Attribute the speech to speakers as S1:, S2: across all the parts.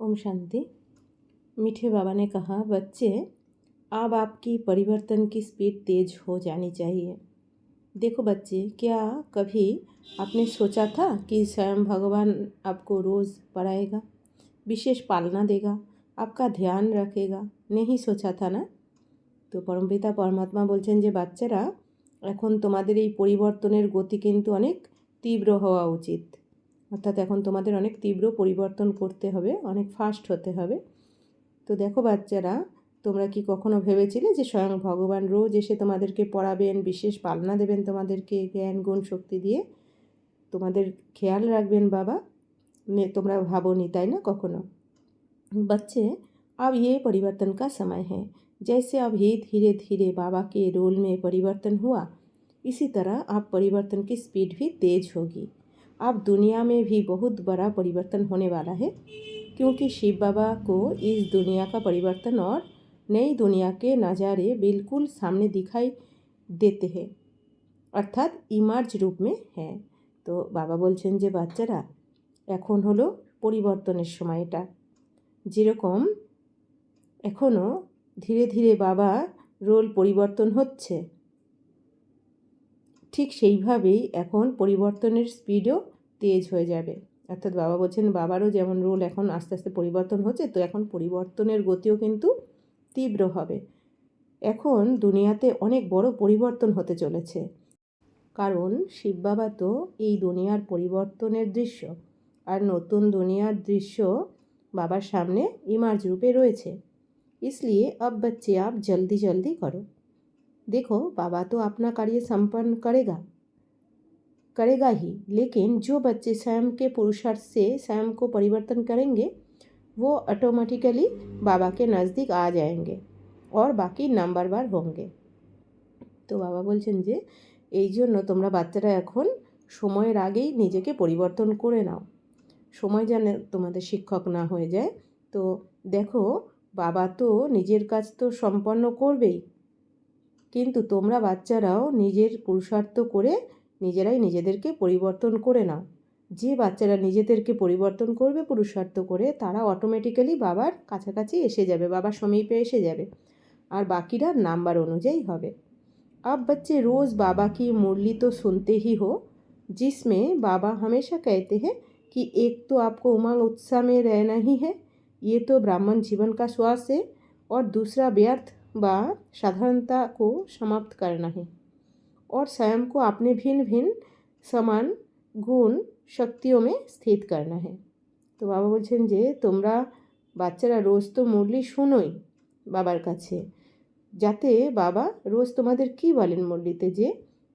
S1: ओम शांति मीठे बाबा ने कहा बच्चे अब आपकी परिवर्तन की स्पीड तेज हो जानी चाहिए देखो बच्चे क्या कभी आपने सोचा था कि स्वयं भगवान आपको रोज़ पढ़ाएगा विशेष पालना देगा आपका ध्यान रखेगा नहीं सोचा था না তো পরমপিতা পরমাত্মা বলছেন যে বাচ্চারা এখন তোমাদের এই পরিবর্তনের গতি কিন্তু অনেক তীব্র হওয়া উচিত অর্থাৎ এখন তোমাদের অনেক তীব্র পরিবর্তন করতে হবে অনেক ফাস্ট হতে হবে তো দেখো বাচ্চারা তোমরা কি কখনো ভেবেছিলে যে স্বয়ং ভগবান রোজ এসে তোমাদেরকে পড়াবেন বিশেষ পালনা দেবেন তোমাদেরকে জ্ঞান গুণ শক্তি দিয়ে তোমাদের খেয়াল রাখবেন বাবা নে তোমরা ভাবোনি তাই না কখনো बच्चे अब ये परिवर्तन का समय है जैसे अब ही धीरे धीरे बाबा के रोल में परिवर्तन हुआ इसी तरह अब परिवर्तन की स्पीड भी तेज होगी अब दुनिया में भी बहुत बड़ा परिवर्तन होने वाला है क्योंकि शिव बाबा को इस दुनिया का परिवर्तन और नई दुनिया के नज़ारे बिल्कुल सामने दिखाई देते हैं অর্থাৎ ইমার্জ রূপ মে হ্যাঁ তো বাবা বলছেন যে বাচ্চারা এখন হলো পরিবর্তনের সময় এটা যেরকম এখনও ধীরে ধীরে বাবা রোল পরিবর্তন হচ্ছে ঠিক সেইভাবেই এখন পরিবর্তনের স্পিডও তেজ হয়ে যাবে অর্থাৎ বাবা বলছেন বাবারও যেমন রোল এখন আস্তে আস্তে পরিবর্তন হচ্ছে তো এখন পরিবর্তনের গতিও কিন্তু তীব্র হবে এখন দুনিয়াতে অনেক বড় পরিবর্তন হতে চলেছে কারণ শিব বাবা তো এই দুনিয়ার পরিবর্তনের দৃশ্য আর নতুন দুনিয়ার দৃশ্য বাবার সামনে ইমার্জ রূপে রয়েছে इसलिए अब बच्चे आप जल्दी जल्दी करो देखो बाबा तो अपना कार्य संपन्न करेगा करेगा ही लेकिन जो बच्चे स्वयं के पुरुषार्थ से स्वयं को परिवर्तन करेंगे वो ऑटोमेटिकली बाबा के नज़दीक आ जाएंगे और বাকি নাম্বারবার হোঙ্গে তো বাবা বলছেন যে এই জন্য তোমরা বাচ্চারা এখন সময়ের আগেই নিজেকে পরিবর্তন করে নাও সময় যেন তোমাদের শিক্ষক না হয়ে যায় তো দেখো বাবা তো নিজের কাজ তো সম্পন্ন করবেই কিন্তু তোমরা বাচ্চারাও নিজের পুরুষার্থ করে নিজেরাই নিজেদেরকে পরিবর্তন করে নাও যে বাচ্চারা নিজেদেরকে পরিবর্তন করবে পুরুষার্থ করে তারা অটোমেটিক্যালি বাবার কাছাকাছি এসে যাবে বাবার সমীপে এসে যাবে আর বাকিরা নাম্বার অনুযায়ী হবে अब बच्चे रोज़ बाबा की मुरली तो सुनते ही हो जिसमें बाबा हमेशा कहते हैं कि एक तो आपको उमंग उत्साह में रहना ही है ये तो ब्राह्मण जीवन का श्वास है और दूसरा व्यर्थ व साधारणता को समाप्त करना है और स्वयं को अपने भिन्न भिन्न समान গুণ শক্তিও মে স্থিত করনা है তো বাবা বলছেন যে তোমরা বাচ্চারা রোজ তো মুরলি শুনোই বাবার কাছে যাতে বাবা রোজ তোমাদের কি বলেন মুরলিতে যে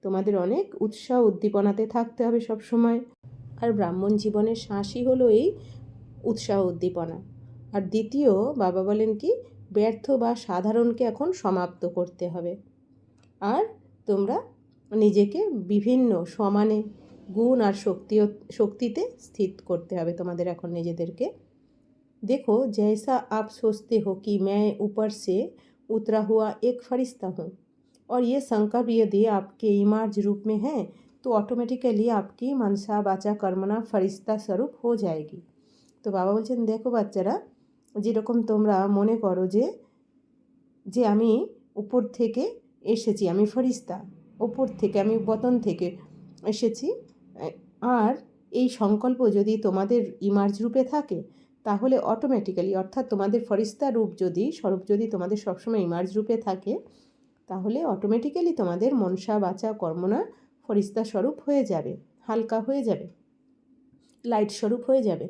S1: তোমাদের অনেক উৎসাহ উদ্দীপনাতে থাকতে হবে সব সময় আর ব্রাহ্মণ জীবনের শ্বাসই হলো এই উৎসাহ উদ্দীপনা আর দ্বিতীয় বাবা বলেন কি ব্যর্থ বা সাধারণকে এখন সমাপ্ত করতে হবে আর তোমরা নিজেকে বিভিন্ন সমানে গুণ আর শক্তি শক্তিতে স্থিত করতে হবে তোমাদের এখন নিজেদেরকে देखो जैसा आप सोचते हो कि मैं ऊपर से उतरा हुआ एक फरिश्ता हूँ और ये संकल्प यदि आपके इमार्ज रूप में है तो ऑटोमेटिकली आपकी मनसा बाचा कर्मना फरिश्ता स्वरूप हो जाएगी তো বাবা বলছেন দেখো বাচ্চারা যেরকম তোমরা মনে করো যে যে আমি উপর থেকে এসেছি, আমি ফরিস্তা ওপর থেকে, আমি বতন থেকে এসেছি আর এই সংকল্প যদি তোমাদের ইমার্জ রূপে থাকে, তাহলে অটোমেটিক্যালি অর্থাৎ তোমাদের ফরিস্তা রূপ যদি, স্বরূপ যদি তোমাদের সবসময় ইমার্জ রূপে থাকে, তাহলে অটোমেটিক্যালি তোমাদের মনসা, বাচা, কর্মনা ফরিস্তা স্বরূপ হয়ে যাবে, হালকা হয়ে যাবে লাইট স্বরূপ হয়ে যাবে।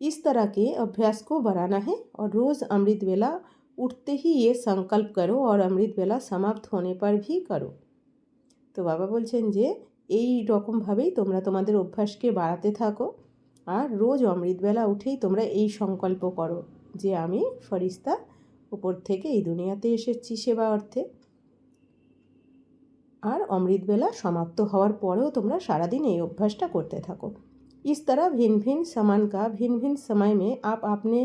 S1: इस तरह के अभ्यास को बढ़ाना है और रोज़ अमृत वेला उठते ही ये संकल्प करो और अमृत वेला समाप्त होने पर भी करो তো বাবা বলছেন যে এই রকমভাবেই তোমরা তোমাদের অভ্যাসকে বাড়াতে থাকো আর রোজ অমৃতবেলা উঠেই তোমরা এই সংকল্প করো যে আমি ফরিস্তা উপর থেকে এই দুনিয়াতে এসেছি সেবা অর্থে আর অমৃতবেলা সমাপ্ত হওয়ার পরেও তোমরা সারাদিন এই অভ্যাসটা করতে থাকো इस तरह भिन्न भिन्न समान का भिन्न भिन्न समय में आप अपने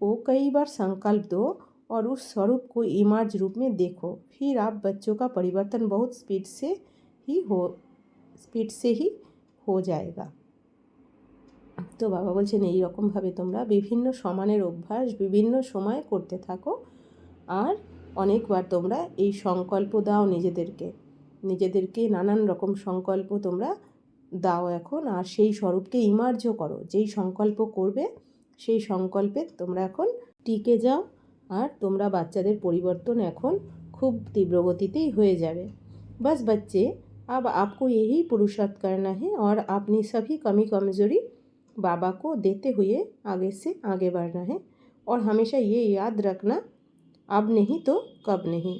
S1: को कई बार संकल्प दो और उस स्वरूप को इमार्ज रूप में देखो फिर आप बच्चों का परिवर्तन बहुत स्पीड से ही हो स्पीड से ही हो जाएगा তো বাবা বলছেন এই রকমভাবে তোমরা বিভিন্ন সমানের অভ্যাস বিভিন্ন সময় করতে থাকো আর অনেকবার তোমরা এই সংকল্প দাও নিজেদেরকে নিজেদেরকে নানান রকম সংকল্প তোমরা দাও এখন আর সেই স্বরূপকে ইমার্জ করো যেই সংকল্প করবে সেই সংকল্পে তোমরা এখন টিকে যাও আর তোমরা বাচ্চাদের পরিবর্তন এখন খুব তীব্র গতিতেই হয়ে যাবে बस बच्चे अब आपको यही पुरुषार्थ करना है और अपनी सभी कमी कमजोरी बाबा को देते हुए आगे से आगे बढ़ना है और हमेशा ये याद रखना अब नहीं तो कब नहीं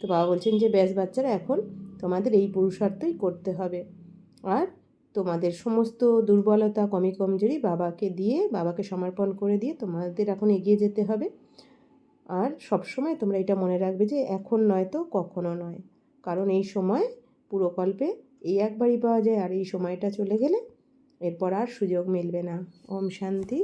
S1: তো বাবা বলছেন যে ব্যাস বাচ্চারা এখন তোমাদের এই পুরুষার্থই করতে হবে আর তোমাদের সমস্ত দুর্বলতা কমি কমজোরি বাবাকে দিয়ে, বাবাকে সমর্পণ করে দিয়ে তোমাদের এখন এগিয়ে যেতে হবে। আর সবসময় তোমরা এটা মনে রাখবে যে এখন নয় তো কখনো নয়। কারণ এই সময় পুরকল্পে এই একবারই পাওয়া যায় আর এই সময়টা চলে গেলে এরপর আর সুযোগ মিলবে না। ওম শান্তি।